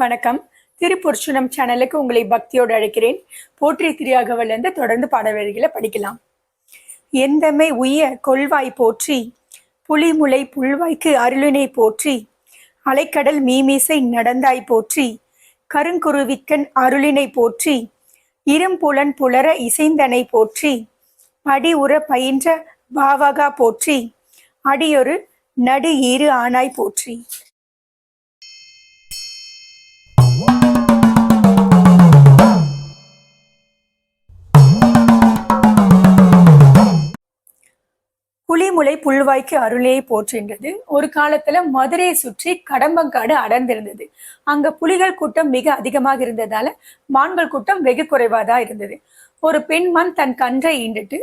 வணக்கம். திருப்புருஷனம் சேனலுக்கு உங்களை பக்தியோடு அழைக்கிறேன். போற்றி திரியாகவிலிருந்து தொடர்ந்து பாடல்களை படிக்கலாம். எந்தமை உய கொள்வாய் போற்றி புலிமுலை புல்வாய்க்கு அருளினை போற்றி அலைக்கடல் மீமிசை நடந்தாய் போற்றி கருங்குருவிக்கண் அருளினை போற்றி இரும்புலன் புலர இசைந்தனை போற்றி படி உற பயின்ற பாவகா போற்றி அடியொரு நடு ஈறு ஆனாய் போற்றி. புலிமுலை புல்வாய்க்கு அருளே போற்றின்றது. ஒரு காலத்துல மதுரையை சுற்றி கடம்பங்காடு அடர்ந்திருந்தது. அங்க புலிகள் கூட்டம் மிக அதிகமாக இருந்ததால மான்கள் கூட்டம் வெகு குறைவாதா இருந்தது. ஒரு பெண்மான் தன் கன்றை ஈண்டுட்டு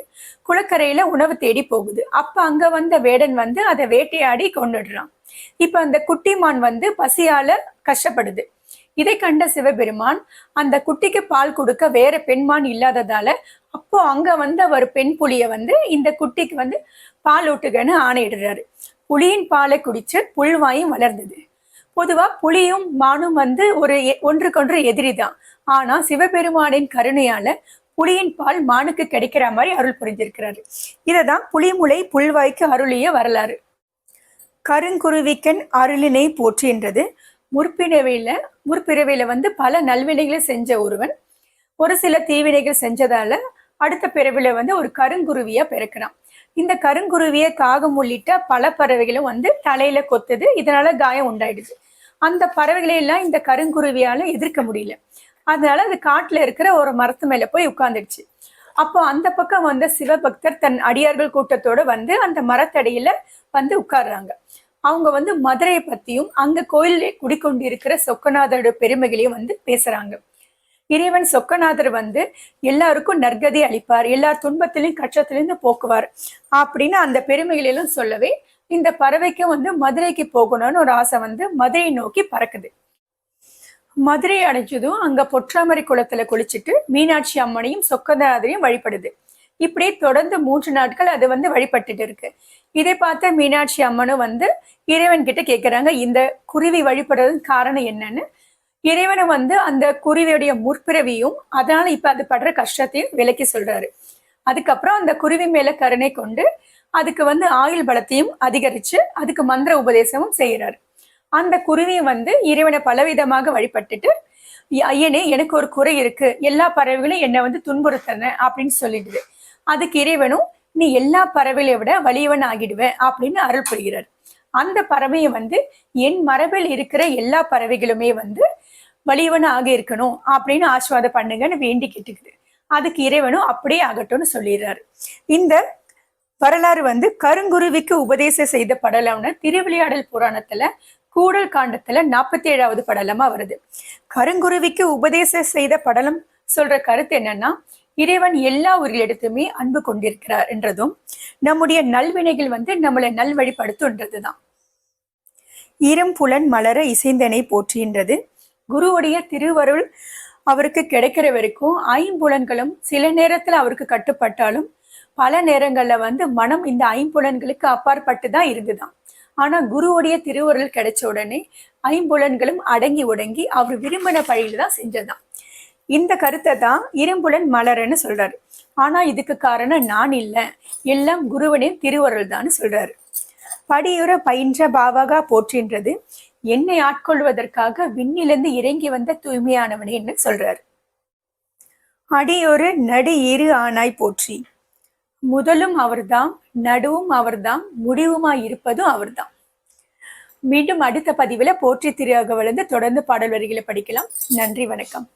குளக்கரையில உணவு தேடி போகுது. அப்ப அங்க வந்த வேடன் வந்து அதை வேட்டையாடி கொண்டுடுறான் இப்ப அந்த குட்டிமான் வந்து பசியால கஷ்டப்படுது. இதை கண்ட சிவபெருமான் அந்த குட்டிக்கு பால் கொடுக்க வேற பெண்மான் இல்லாததால அப்போ அங்க வந்த ஒரு பெண் புலிய வந்து இந்த குட்டிக்கு வந்து பால் ஊட்டுகன்னு ஆணையிடுறாரு. புலியின் பாலை குடிச்சு புல்வாயும் வளர்ந்தது. பொதுவா புலியும் மானும் வந்து ஒரு எ- ஒன்றுக்கொன்று எதிரிதான். ஆனா சிவபெருமானின் கருணையால புலியின் பால் மானுக்கு கிடைக்கிற மாதிரி அருள் புரிஞ்சிருக்கிறாரு. இததான் புலிமுலை புல்வாய்க்கு அருளிய வரலாறு. கருங்குருவிக்கன் அருளினை போற்றுகின்றது. முற்பிறவையில முற்பிறவையில வந்து பல நல்வினைகளை செஞ்ச ஒருவன். ஒரு சில தீவினைகள் செஞ்சதால அடுத்த பிறவில வந்து ஒரு கருங்குருவியா பிறக்கிறான் இந்த கருங்குருவிய காகம் உள்ளிட்ட பல பறவைகளும் வந்து தலையில கொத்துது. இதனால காயம் உண்டாயிடுது. அந்த பறவைகளை எல்லாம் இந்த கருங்குருவியால எதிர்க்க முடியல. அதனால அது காட்டுல இருக்கிற ஒரு மரத்து மேல போய் உட்கார்ந்துடுச்சு. அப்போ அந்த பக்கம் வந்த சிவபக்தர் தன் அடியார்கள் கூட்டத்தோட வந்து அந்த மரத்தடியில வந்து உட்கார்றாங்க. அவங்க வந்து மதுரையை பத்தியும் அந்த கோயிலே குடிக்கொண்டிருக்கிற சொக்கநாதரோட பெருமைகளையும் வந்து பேசுறாங்க. இறைவன் சொக்கநாதர் வந்து எல்லாருக்கும் நற்கதி அளிப்பார் எல்லா துன்பத்திலையும் கஷ்டத்திலிருந்து போக்குவார் அப்படின்னு அந்த பெருமைகளிலும் சொல்லவே இந்த பறவைக்கும் வந்து மதுரைக்கு போகணும்னு ஒரு ஆசை வந்து மதுரையை நோக்கி பறக்குது. மதுரை அடைஞ்சதும் அங்க பொற்றாமரை குளத்துல குளிச்சுட்டு மீனாட்சி அம்மனையும் சொக்கநாதரையும் வழிபடுது. இப்படியே தொடர்ந்து மூன்று நாட்கள் அது வந்து வழிபட்டுட்டு இருக்கு. இதை பார்த்த மீனாட்சி அம்மனும் வந்து இறைவன் கிட்ட கேக்குறாங்க இந்த குருவி வழிபடுறதுக்கு காரணம் என்னன்னு? இறைவனை வந்து அந்த குருவியுடைய முற்பிறவியும் அதனால இப்ப அது படுற கஷ்டத்தையும் விலக்கி சொல்றாரு. அதுக்கப்புறம் அந்த குருவி மேல கருணை கொண்டு அதுக்கு வந்து ஆயுள் பலத்தையும் அதிகரிச்சு அதுக்கு மந்திர உபதேசமும் செய்யறாரு அந்த குருவியும் வந்து இறைவனை பலவிதமாக வழிபட்டுட்டு ஐயனே எனக்கு ஒரு குறை இருக்கு. எல்லா பறவைகளும் என்னை வந்து துன்புறுத்தன அப்படின்னு சொல்லிடுது. அதுக்கு இறைவனும் நீ எல்லா பறவைகளை விட வலியவன் ஆகிடுவ அப்படின்னு அருள் புரிகிறார். அந்த பறவையை வந்து என் மரபில் இருக்கிற எல்லா பறவைகளுமே வந்து வலியவனாக இருக்கணும் அப்படின்னு ஆசீர்வாதம் பண்ணுங்கன்னு வேண்டி கேட்டுக்குது. அதுக்கு இறைவனும் அப்படியே ஆகட்டும்னு சொல்லிடுறாரு. இந்த வரலாறு வந்து கருங்குருவிக்கு உபதேசம் செய்த படலம்னு திருவிளையாடல் புராணத்துல கூடல் காண்டத்துல நாற்பத்தி ஏழாவது படலமா வருது. கருங்குருவிக்கு உபதேசம் செய்த படலம் சொல்ற கருத்து என்னன்னா இறைவன் எல்லா உயிரிடத்துமே அன்பு கொண்டிருக்கிறார் என்றதும் நம்முடைய நல்வினைகள் வந்து நம்மளை நல்வழிப்படுத்துன்றதுதான் ஈரம்புலன் மலர இசைந்தனை போற்றுகின்றது. குருவுடைய திருவருள் அவருக்கு கிடைக்கிற வரைக்கும் ஐம்புலன்களும் சில நேரத்துல அவருக்கு கட்டுப்பட்டாலும் பல நேரங்கள்ல வந்து மனம் இந்த ஐம்புலன்களுக்கு அப்பாற்பட்டு தான் இருந்துதான். ஆனா குருவுடைய திருவருள் கிடைச்ச உடனே ஐம்புலன்களும் அடங்கி உடங்கி அவர் விரும்பின பழியில தான் செஞ்சதான் இந்த கருத்தை தான் இரும்புலன் மலரன்னு சொல்றாரு. ஆனா இதுக்கு காரணம் நான் இல்லை. எல்லாம் குருவனின் திருவருள் தான் சொல்றாரு. படியுற பயின்ற பாவகா போற்றின்றது. என்னை ஆட்கொள்வதற்காக விண்ணிலிருந்து இறங்கி வந்த தூய்மையானவனேன்னு சொல்றாரு. அடியொரு நடு இரு ஆனாய் போற்றி. முதலும் அவர்தாம் நடுவும் அவர்தாம் முடிவுமாய் இருப்பதும் அவர்தான் மீண்டும் அடுத்த பதிவுல போற்றி திரு அகவலந்து தொடர்ந்து பாடல் வரிகளை படிக்கலாம். நன்றி வணக்கம்.